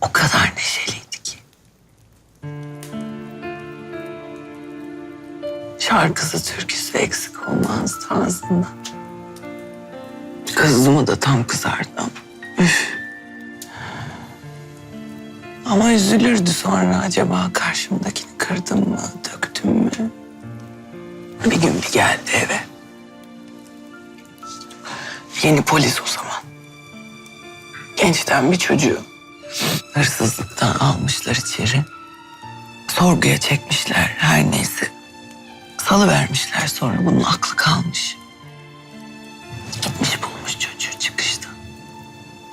o kadar neşeliydi ki. Şarkısı, türküsü eksik olmazdı ağzından. Kızımı da tam kızardı ama. Üf. Ama üzülürdü sonra acaba karşımdakini kırdım mı, döktüm mü? Bir gün bir geldi eve. Yeni polis o zaman. Gençten bir çocuğu. Hırsızlıktan almışlar içeri. Sorguya çekmişler her neyse. Salı vermişler sonra bunun aklı kalmış. Gitmiş bulmuş çocuğu çıkışta.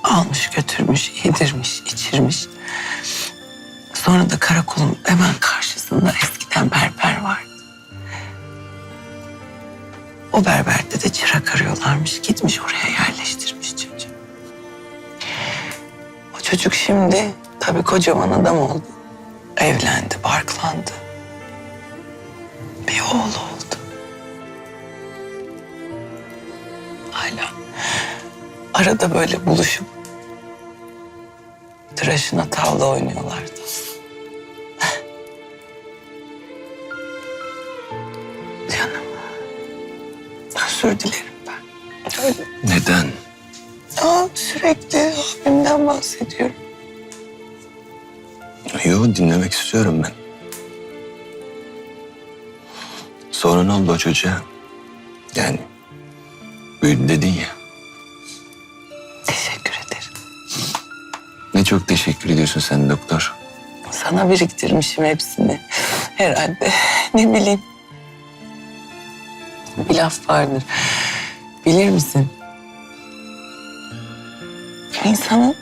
Almış götürmüş, yedirmiş, içirmiş. Sonra da karakolun hemen karşısında eskiden berber vardı. O berberde de çırak arıyorlarmış. Gitmiş oraya yerleştirmiş çocuk şimdi tabii kocaman adam oldu. Evlendi, barklandı. Bir oğlu oldu. Hala arada böyle buluşup tıraşına tavla oynuyorlardı. Canım. Özür dilerim ben. Öyle. Neden? Aa, sürekli abimden bahsediyorum. Yo dinlemek istiyorum ben. Sonra ne oldu o çocuğa? Yani büyüdü dedin ya. Teşekkür ederim. Ne çok teşekkür ediyorsun sen doktor. Sana biriktirmişim hepsini. Herhalde. Ne bileyim. Bir laf vardır. Bilir misin? İnsanın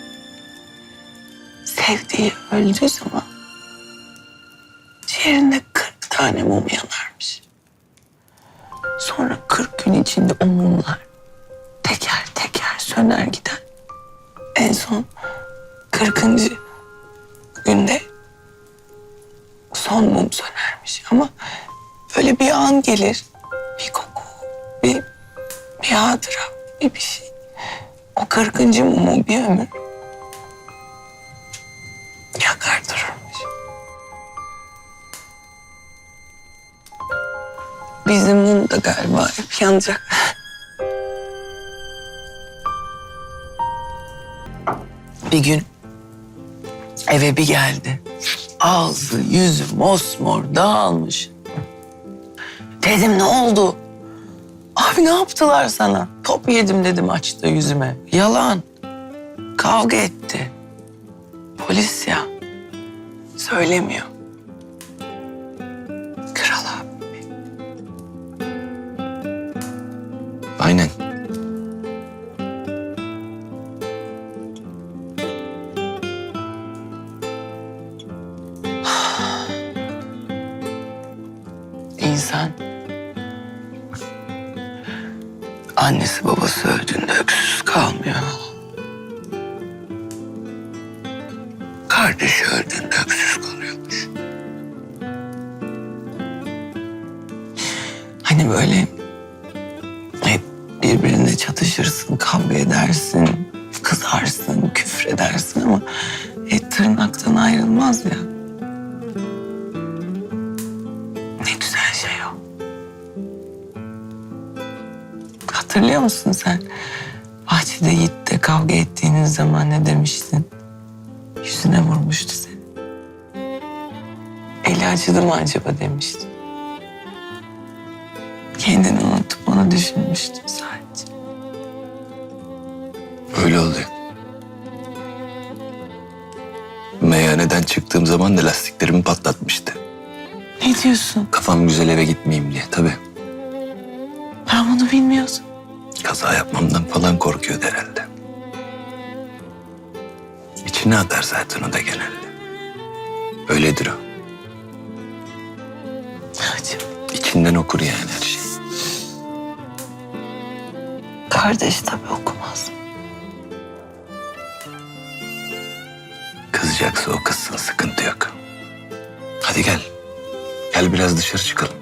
sevdiği öldüğü zaman ciğerinde 40 tane mum yanarmış. Sonra 40 gün içinde o mumlar teker teker söner gider. En son 40. günde son mum sönermiş ama böyle bir an gelir. Bir koku, bir, bir hatıra, bir bir şey. O kırkıncı mumu bir ömür yakar dururmuş. Bizim mum da galiba hep yanacak. Bir gün eve bir geldi. Ağzı, yüzü mosmor dağılmış. Dedim ne oldu? Abi ne yaptılar sana? Top yedim dedim açtı yüzüme. Yalan. Kavga etti. Polis ya. Söylemiyor. Annesi babası öldüğünde öksüz kalmıyor. Kardeşi öldüğünde öksüz kalıyormuş. Hani böyle hep birbirine çatışırsın, kavga edersin, kızarsın, küfredersin ama et tırnaktan ayrılmaz ya. Hatırlıyor musun sen? Bahçede Yiğit'le kavga ettiğiniz zaman ne demiştin? Yüzüne vurmuştu seni. Eli acıdı mı acaba demiştin. Kendini unutup onu düşünmüştün sadece. Öyle oluyor. Meyhaneden çıktığım zaman da lastiklerimi patlatmıştı. Ne diyorsun? Kafam güzel eve gitmeyeyim diye tabii. Ben bunu bilmiyordum. Kaza yapmamdan falan korkuyordu herhalde. İçine atar zaten o da genelde. Öyledir o. Acaba İçinden okur yani her şeyi. kardeş tabii okumaz. Kızacaksa o kızsın sıkıntı yok. Hadi gel. Gel biraz dışarı çıkalım.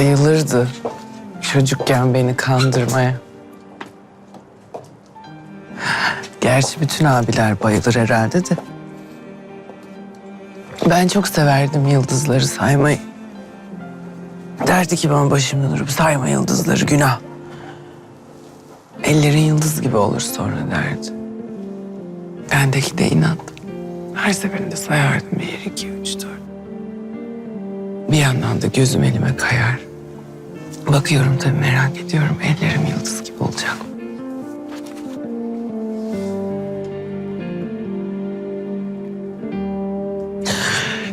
Bayılırdı çocukken beni kandırmaya. Gerçi bütün abiler bayılır herhalde de. Ben çok severdim yıldızları saymayı. Derdi ki bana başımda durup sayma yıldızları günah. Ellerin yıldız gibi olur sonra derdi. Bendeki de inat. Her seferinde sayardım bir, iki, üç, dört. Bir yandan da gözüm elime kayar. Bakıyorum tabii merak ediyorum ellerim yıldız gibi olacak mı?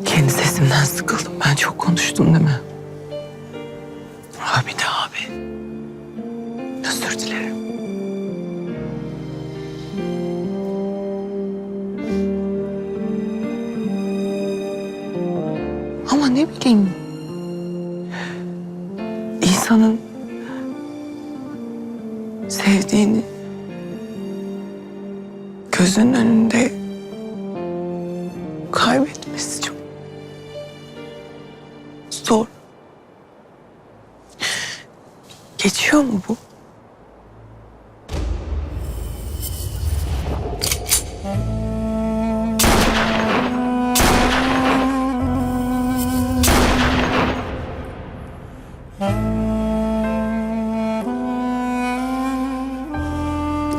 Kendi sesimden sıkıldım. Ben çok konuştum değil mi? Abi de abi. Özür dilerim. Sevdiğini gözünün önünde kaybetmesi çok zor. Geçiyor mu bu?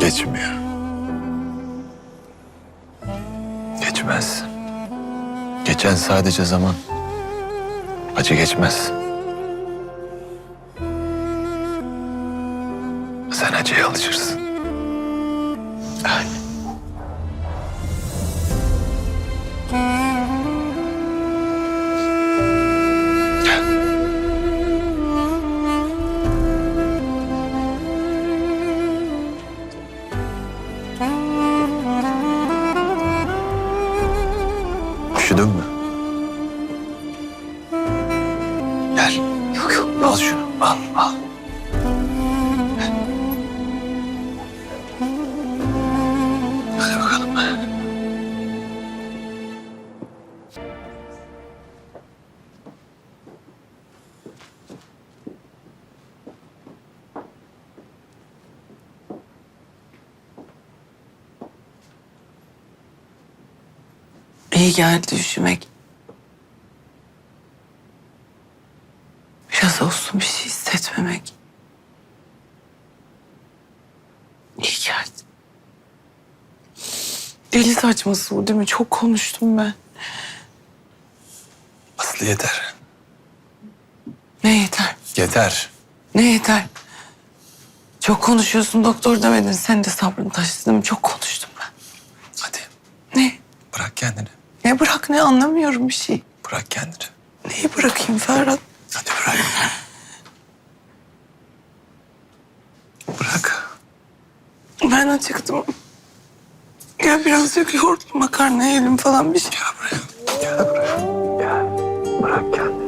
Geçmiyor. Geçmez. Geçen sadece zaman. Acı geçmez. Sen acıya alışırsın. Üşüdün İyi geldi üşümek. Biraz olsun bir şey hissetmemek. İyi geldi. Deli saçması bu değil mi? Çok konuştum ben. Aslı yeter. Ne yeter? Yeter. Ne yeter? Çok konuşuyorsun doktor demedin. Sen de sabrın taşıdın değil mi? Çok konuştum ben. Hadi Ne? bırak kendini. Ne anlamıyorum bir şey. Bırak kendini. Neyi bırakayım Ferhat? Hadi bırak. Bırak. Ben acıktım. Gel birazcık yoğurtlu makarna yiyelim falan bir şey. Gel buraya. Gel buraya. Gel. Bırak kendini.